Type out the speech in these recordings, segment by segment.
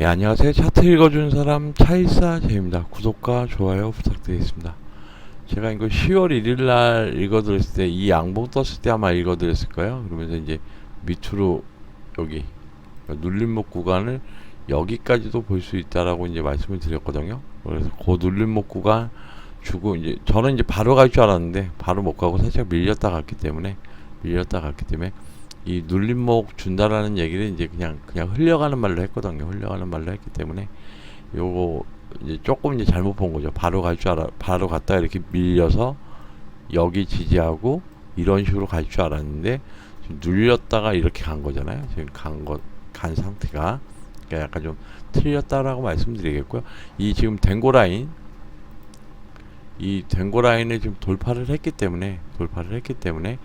예, 안녕하세요. 차트 읽어주는 사람 차이사 제입니다. 구독과 좋아요 부탁드리겠습니다. 제가 이거 10월 1일 날 읽어드렸을 때 이 양봉 떴을 때 아마 읽어드렸을 거예요. 그러면서 이제 밑으로 여기 눌림목 구간을 여기까지도 볼 수 있다라고 이제 말씀을 드렸거든요. 그래서 그 눌림목 구간 주고 이제 저는 이제 바로 갈 줄 알았는데 바로 못 가고 살짝 밀렸다 갔기 때문에 밀렸다 갔기 때문에 이 눌림목 준다라는 얘기를 이제 그냥 그냥 흘려가는 말로 했거든요. 흘려가는 말로 했기 때문에 요거 이제 조금 이제 잘못 본 거죠. 바로 갈 줄 알아 바로 갔다가 이렇게 밀려서 여기 지지하고 이런 식으로 갈 줄 알았는데 눌렸다가 이렇게 간 거잖아요. 지금 간거간 상태가 그러니까 약간 좀 틀렸다라고 말씀드리겠고요. 이 지금 댕고 라인 이 댕고 라인을 지금 돌파를 했기 때문에 돌파를 했기 때문에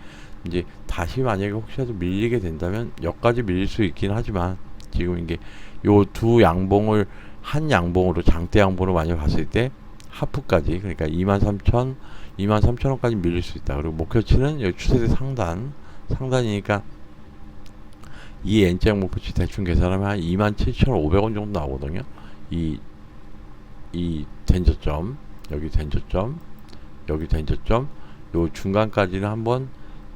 이제 다시 만약에 혹시라도 밀리게 된다면 여기까지 밀릴 수 있긴 하지만 지금 이게 요 두 양봉을 한 양봉으로 장대 양봉으로 만약 봤을 때 하프까지 그러니까 23,000 23,000원까지 밀릴 수 있다. 그리고 목표치는 여기 추세대 상단 상단이니까 이 N자 목표치 대충 계산하면 한 27,500원 정도 나오거든요. 이 이 된저점 여기 된저점 여기 된저점 요 중간까지는 한번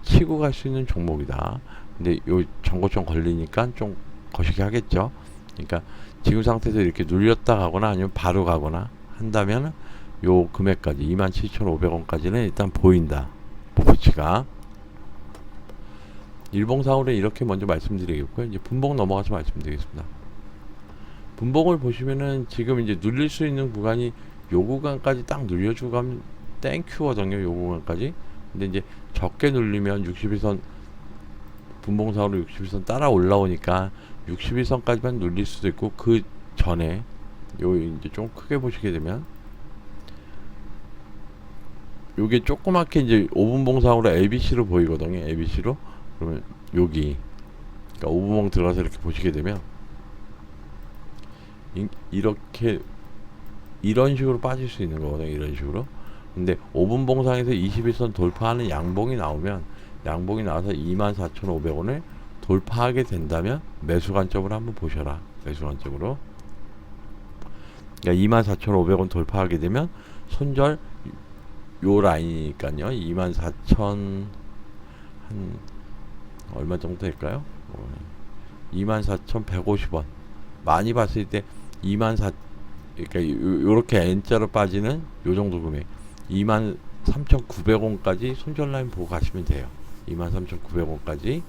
치고 갈 수 있는 종목이다. 근데 요 전고점 걸리니까 좀 거시기 하겠죠. 그러니까 지금 상태에서 이렇게 눌렸다 가거나 아니면 바로 가거나 한다면 요 금액까지 27,500원까지는 일단 보인다. 목표치가 일봉상으로 이렇게 먼저 말씀드리겠고요. 이제 분봉 넘어가서 말씀드리겠습니다. 분봉을 보시면은 지금 이제 눌릴 수 있는 구간이 요 구간까지 딱 눌려주고 가면 땡큐거든요. 요 구간까지. 근데 이제 적게 눌리면 61선 분봉상으로 61선 따라 올라오니까 61선까지만 눌릴 수도 있고 그 전에 요 이제 좀 크게 보시게 되면 요게 조그맣게 이제 5분봉상으로 ABC로 보이거든요. ABC로 그러면 여기 그러니까 5분봉 들어가서 이렇게 보시게 되면 이, 이렇게 이런 식으로 빠질 수 있는 거거든요. 이런 식으로. 근데 5분 봉상에서 21선 돌파하는 양봉이 나오면 양봉이 나와서 24,500원을 돌파하게 된다면 매수 관점으로 한번 보셔라. 매수 관점으로. 그러니까 24,500원 돌파하게 되면 손절 요 라인이니까요. 24,000 한 얼마 정도 될까요? 어, 24,150원. 많이 봤을 때 24 그러니까 요- 요렇게 N자로 빠지는 요 정도 금액 23,900원까지 손절 라인 보고 가시면 돼요. 23,900원까지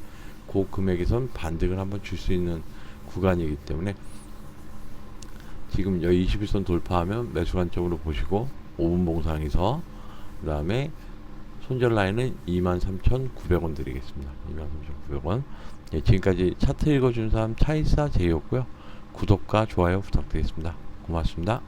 그 금액에선 반등을 한번 줄 수 있는 구간이기 때문에 지금 여기 21선 돌파하면 매수 관점으로 보시고 5분 봉상에서 그 다음에 손절 라인은 23,900원 드리겠습니다. 23,900원. 예, 지금까지 차트 읽어준 사람 차이사 제이였고요. 구독과 좋아요 부탁드리겠습니다. 고맙습니다.